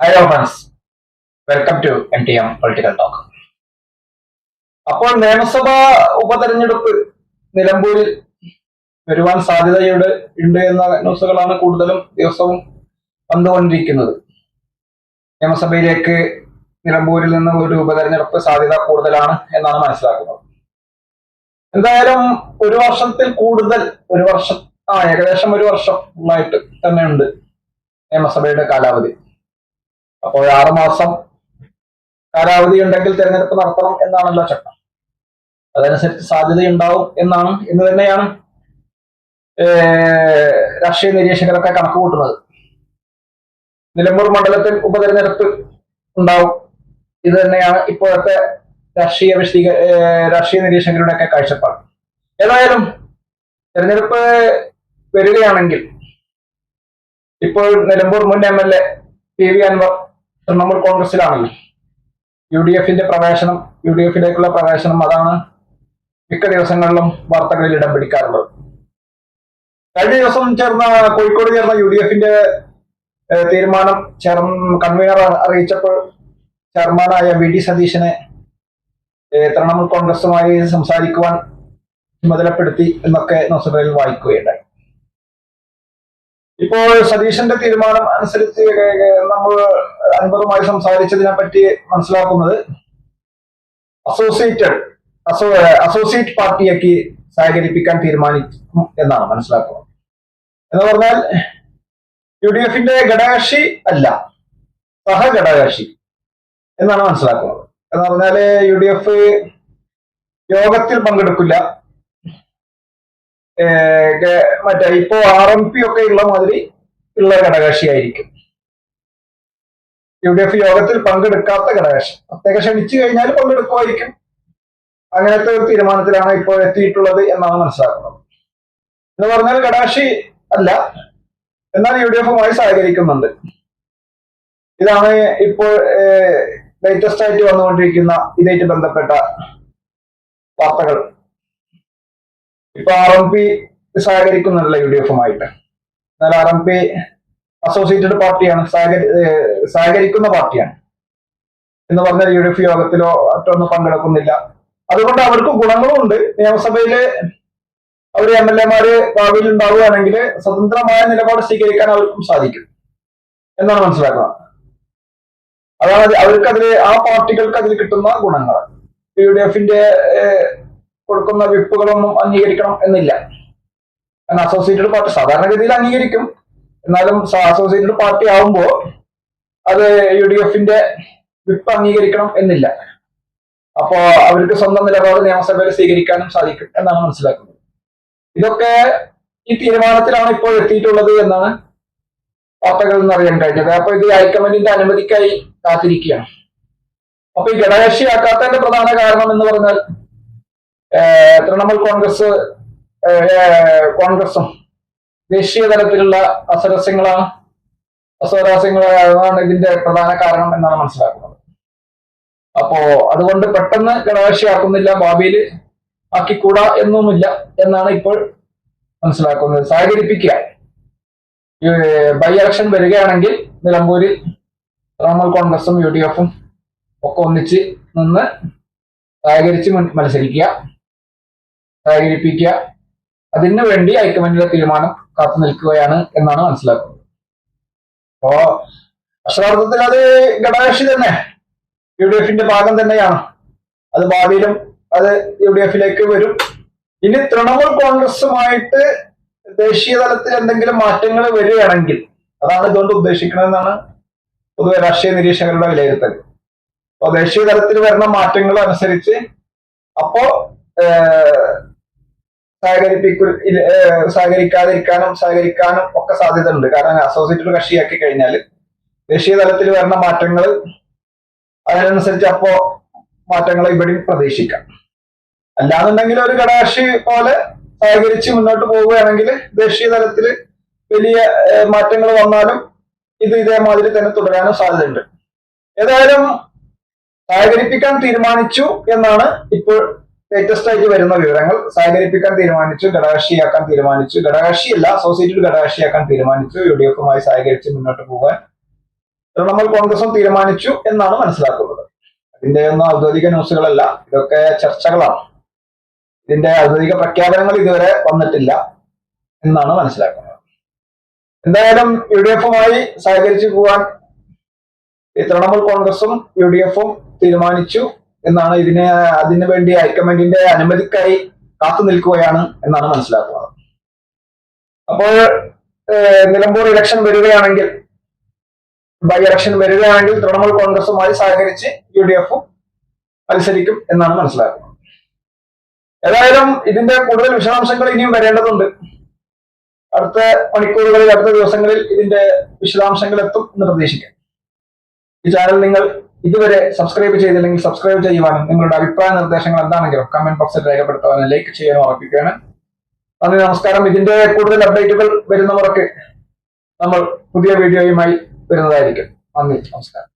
Hello friends welcome to M T M political talk അപ്പോൾ നിയമസഭാ ഉപതെരഞ്ഞെടുപ്പ് നിലമ്പൂരിൽ വരുവാൻ സാധ്യതയുണ്ട് ഉണ്ട് എന്ന ന്യൂസുകളാണ് കൂടുതലും ദിവസവും വന്നുകൊണ്ടിരിക്കുന്നത്. നിയമസഭയിലേക്ക് നിലമ്പൂരിൽ നിന്ന് ഒരു ഉപതെരഞ്ഞെടുപ്പ് സാധ്യത കൂടുതലാണ് എന്നാണ് മനസ്സിലാക്കുന്നത്. എന്തായാലും ഒരു വർഷത്തിൽ കൂടുതൽ ഒരു വർഷം ആ ഏകദേശം ഒരു വർഷം ഉള്ളായിട്ട് തന്നെ ഉണ്ട് നിയമസഭയുടെ കാലാവധി. അപ്പോൾ ആറുമാസം കാലാവധി ഉണ്ടെങ്കിൽ തെരഞ്ഞെടുപ്പ് നടത്തണം എന്നാണല്ലോ ചട്ടം. അതനുസരിച്ച് സാധ്യതയുണ്ടാവും എന്നാണ് എന്ന് തന്നെയാണ് രാഷ്ട്രീയ നിരീക്ഷകരൊക്കെ കണക്ക് കൂട്ടുന്നത്. നിലമ്പൂർ മണ്ഡലത്തിൽ ഉപതെരഞ്ഞെടുപ്പ് ഉണ്ടാവും. ഇത് തന്നെയാണ് ഇപ്പോഴത്തെ രാഷ്ട്രീയ വിശദീക രാഷ്ട്രീയ നിരീക്ഷകരുടെ ഒക്കെ കാഴ്ചപ്പാട്. ഏതായാലും തെരഞ്ഞെടുപ്പ് വരികയാണെങ്കിൽ ഇപ്പോൾ നിലമ്പൂർ മുൻ M L A P V Anvar Trinamool കോൺഗ്രസിലാണല്ലോ U D എഫിന്റെ പ്രവേശനം യു ഡി എഫിലേക്കുള്ള പ്രവേശനം അതാണ് മിക്ക ദിവസങ്ങളിലും വാർത്തകളിൽ ഇടം പിടിക്കാറുള്ളത്. കഴിഞ്ഞ ദിവസം ചേർന്ന കോഴിക്കോട് ചേർന്ന യു ഡി എഫിന്റെ തീരുമാനം ചേർ കൺവീനർ അറിയിച്ചപ്പോൾ ചെയർമാനായ വി ഡി സതീശനെ തൃണമൂൽ കോൺഗ്രസുമായി സംസാരിക്കുവാൻ ചുമതലപ്പെടുത്തി എന്നൊക്കെ നോസുകളിൽ വായിക്കുകയുണ്ടായി. ഇപ്പോൾ സതീശന്റെ തീരുമാനം അനുസരിച്ച് നമ്മൾ അൻവറുമായി സംസാരിച്ചതിനെ പറ്റി മനസ്സിലാക്കുന്നത് അസോസിയേറ്റഡ് അസോ അസോസിയേറ്റ് പാർട്ടിയാക്കി സഹകരിപ്പിക്കാൻ തീരുമാനിക്കും എന്നാണ് മനസ്സിലാക്കുന്നത്. എന്ന് പറഞ്ഞാൽ യു ഡി എഫിന്റെ ഘടകകക്ഷി അല്ല സഹഘടകകക്ഷി എന്നാണ് മനസ്സിലാക്കുന്നത്. എന്ന് പറഞ്ഞാൽ യു ഡി എഫ് യോഗത്തിൽ പങ്കെടുക്കില്ല മറ്റേ ഇപ്പോ ആർ എം പി ഒക്കെ ഉള്ള മാതിരി ഉള്ള ഘടകകക്ഷിയായിരിക്കും. യു ഡി എഫ് യോഗത്തിൽ പങ്കെടുക്കാത്ത ഘടകകക്ഷി പ്രത്യേക ക്ഷണിച്ചു കഴിഞ്ഞാൽ പങ്കെടുക്കുമായിരിക്കും. അങ്ങനത്തെ ഒരു തീരുമാനത്തിലാണ് ഇപ്പോൾ എത്തിയിട്ടുള്ളത് എന്നാണ് മനസ്സിലാക്കുന്നത്. എന്ന് പറഞ്ഞാൽ ഘടകകക്ഷി അല്ല എന്നാൽ യു ഡി എഫുമായി സഹകരിക്കുന്നുണ്ട്. ഇതാണ് ഇപ്പോൾ ലേറ്റസ്റ്റ് ആയിട്ട് വന്നുകൊണ്ടിരിക്കുന്ന ഇതായിട്ട് ബന്ധപ്പെട്ട വാർത്തകൾ. ഇപ്പൊ ആർ എം പി സഹകരിക്കുന്നുണ്ടല്ലോ യു ഡി എഫുമായിട്ട്. എന്നാൽ ആർ എം പി അസോസിയേറ്റഡ് പാർട്ടിയാണ് സഹകരിക്കുന്ന പാർട്ടിയാണ്. എന്ന് പറഞ്ഞാൽ യു ഡി എഫ് യോഗത്തിലോ മറ്റൊന്നും പങ്കെടുക്കുന്നില്ല. അതുകൊണ്ട് അവർക്ക് ഗുണങ്ങളുമുണ്ട് നിയമസഭയിലെ അവർ എം എൽ എമാര് ഭാവിയിൽ ഉണ്ടാവുകയാണെങ്കിൽ സ്വതന്ത്രമായ നിലപാട് സ്വീകരിക്കാൻ അവർക്കും സാധിക്കും. എന്നാണ് മനസ്സിലാക്കുന്നത് അതാണ് അവർക്ക് അവർക്കതിൽ ആ പാർട്ടികൾക്ക് അതിൽ കിട്ടുന്ന ഗുണങ്ങൾ യു ഡി എഫിന്റെ കൊടുക്കുന്ന വിപ്പുകളൊന്നും അംഗീകരിക്കണം എന്നില്ല. അസോസിയേറ്റഡ് പാർട്ടി സാധാരണഗതിയിൽ അംഗീകരിക്കും. എന്നാലും അസോസിയേറ്റഡ് പാർട്ടി ആവുമ്പോൾ അത് യു ഡി എഫിന്റെ വിപ്പ് അംഗീകരിക്കണം എന്നില്ല. അപ്പോ അവർക്ക് സ്വന്തം നിലപാട് നിയമസഭയിൽ സ്വീകരിക്കാനും സാധിക്കും എന്നാണ് മനസ്സിലാക്കുന്നത്. ഇതൊക്കെ ഈ തീരുമാനത്തിലാണ് ഇപ്പോൾ എത്തിയിട്ടുള്ളത് എന്നാണ് വാർത്തകളിൽ നിന്ന് അറിയാൻ കഴിഞ്ഞത്. അപ്പൊ ഇത് ഹൈക്കമാൻഡിന്റെ അനുമതിക്കായി കാത്തിരിക്കുകയാണ്. അപ്പൊ ഈ ഘടകകക്ഷിയാക്കാത്തതിന്റെ പ്രധാന കാരണം എന്ന് പറഞ്ഞാൽ തൃണമൂൽ കോൺഗ്രസ് കോൺഗ്രസും ദേശീയ തലത്തിലുള്ള അസരസ്യങ്ങളാണ്. അസ്വരാസ്യങ്ങളാണ് ഇതിന്റെ പ്രധാന കാരണം എന്നാണ് മനസ്സിലാക്കുന്നത്. അപ്പോ അതുകൊണ്ട് പെട്ടെന്ന് ഘടകകക്ഷിയാക്കുന്നില്ല ഭാവിയിൽ ആക്കിക്കൂടാ എന്നൊന്നുമില്ല എന്നാണ് ഇപ്പോൾ മനസ്സിലാക്കുന്നത്. സഹകരിപ്പിക്കുക. ബൈ ഇലക്ഷൻ വരികയാണെങ്കിൽ നിലമ്പൂരിൽ തൃണമൂൽ കോൺഗ്രസും യു ഡി എഫും ഒക്കെ ഒന്നിച്ച് നിന്ന് സഹകരിച്ച് മത്സരിക്കുക. സഹകരിപ്പിക്കുക. അതിനു വേണ്ടി ഹൈക്കമാൻഡിന്റെ തീരുമാനം കാത്തു നിൽക്കുകയാണ് എന്നാണ് മനസ്സിലാക്കുന്നത്. അപ്പോ അക്ഷരാർത്ഥത്തിൽ അത് ഘടകകക്ഷി തന്നെ യു ഡി എഫിന്റെ ഭാഗം തന്നെയാണ്. അത് ഭാവിയിലും അത് യു ഡി എഫിലേക്ക് വരും. ഇനി തൃണമൂൽ കോൺഗ്രസുമായിട്ട് ദേശീയ തലത്തിൽ എന്തെങ്കിലും മാറ്റങ്ങൾ വരികയാണെങ്കിൽ അതാണ് ഇതുകൊണ്ട് ഉദ്ദേശിക്കുന്നതെന്നാണ് പൊതുവെ രാഷ്ട്രീയ നിരീക്ഷകരുടെ വിലയിരുത്തൽ. അപ്പൊ ദേശീയ തലത്തിൽ വരുന്ന മാറ്റങ്ങൾ അനുസരിച്ച് അപ്പോ സഹകരിപ്പിക്കു സഹകരിക്കാതിരിക്കാനും സഹകരിക്കാനും ഒക്കെ സാധ്യത ഉണ്ട് കാരണം അസോസിയേറ്റഡ് കക്ഷിയാക്കി കഴിഞ്ഞാൽ ദേശീയ തലത്തിൽ വരുന്ന മാറ്റങ്ങൾ അതിനനുസരിച്ച് അപ്പോ മാറ്റങ്ങൾ ഇവിടെയും പ്രതീക്ഷിക്കാം. അല്ലാന്നുണ്ടെങ്കിൽ ഒരു ഘടകകക്ഷി പോലെ സഹകരിച്ച് മുന്നോട്ട് പോവുകയാണെങ്കിൽ ദേശീയ തലത്തിൽ വലിയ മാറ്റങ്ങൾ വന്നാലും ഇത് ഇതേമാതിരി തന്നെ തുടരാനും സാധ്യതയുണ്ട്. ഏതായാലും സഹകരിപ്പിക്കാൻ തീരുമാനിച്ചു എന്നാണ് ഇപ്പോൾ ലേറ്റസ്റ്റ് ആയിട്ട് വരുന്ന വിവരങ്ങൾ സഹകരിപ്പിക്കാൻ തീരുമാനിച്ചു ഘടകകക്ഷിയാക്കാൻ തീരുമാനിച്ചു. ഘടകകക്ഷിയല്ല അസോസിയേറ്റഡ് ഘടകകക്ഷിയാക്കാൻ തീരുമാനിച്ചു. യു ഡി എഫുമായി സഹകരിച്ച് മുന്നോട്ട് പോകാൻ തൃണമൂൽ കോൺഗ്രസും തീരുമാനിച്ചു എന്നാണ് മനസ്സിലാക്കുന്നത്. ഇതിന്റെ ഒന്നും ഔദ്യോഗിക ന്യൂസുകളല്ല ഇതൊക്കെ ചർച്ചകളാണ്. ഇതിന്റെ ഔദ്യോഗിക പ്രഖ്യാപനങ്ങൾ ഇതുവരെ വന്നിട്ടില്ല എന്നാണ് മനസ്സിലാക്കുന്നത്. എന്തായാലും യു ഡി എഫുമായി സഹകരിച്ചു പോകാൻ തൃണമൂൽ കോൺഗ്രസും യു ഡി എഫും തീരുമാനിച്ചു. എന്നാണ് ഇതിനെ അതിനു വേണ്ടി ഹൈക്കമാൻഡിന്റെ അനുമതിക്കായി കാത്തു നിൽക്കുകയാണ് എന്നാണ് മനസ്സിലാക്കുന്നത്. അപ്പോൾ നിലമ്പൂർ ഇലക്ഷൻ വരികയാണെങ്കിൽ ബൈ ഇലക്ഷൻ വരികയാണെങ്കിൽ തൃണമൂൽ കോൺഗ്രസുമായി സഹകരിച്ച് യു ഡി എഫും മത്സരിക്കും എന്നാണ് മനസ്സിലാക്കുന്നത്. ഏതായാലും ഇതിന്റെ കൂടുതൽ വിശദാംശങ്ങൾ ഇനിയും വരേണ്ടതുണ്ട്. അടുത്ത മണിക്കൂറുകളിൽ അടുത്ത ദിവസങ്ങളിൽ ഇതിന്റെ വിശദാംശങ്ങൾ എത്തും എന്ന് പ്രതീക്ഷിക്കാം. ഈ ചാനൽ നിങ്ങൾ ഇതുവരെ സബ്സ്ക്രൈബ് ചെയ്തില്ലെങ്കിൽ സബ്സ്ക്രൈബ് ചെയ്യുവാനും നിങ്ങളുടെ അഭിപ്രായ നിർദ്ദേശങ്ങൾ എന്താണെങ്കിലും കമന്റ് ബോക്സിൽ രേഖപ്പെടുത്തുവാനും ലൈക്ക് ചെയ്യാനും ഉറപ്പിക്കുകയാണ്. നന്ദി നമസ്കാരം. ഇതിന്റെ കൂടുതൽ അപ്ഡേറ്റുകൾ വരുന്നവർക്ക് നമ്മൾ പുതിയ വീഡിയോയുമായി വരുന്നതായിരിക്കും. നന്ദി നമസ്കാരം.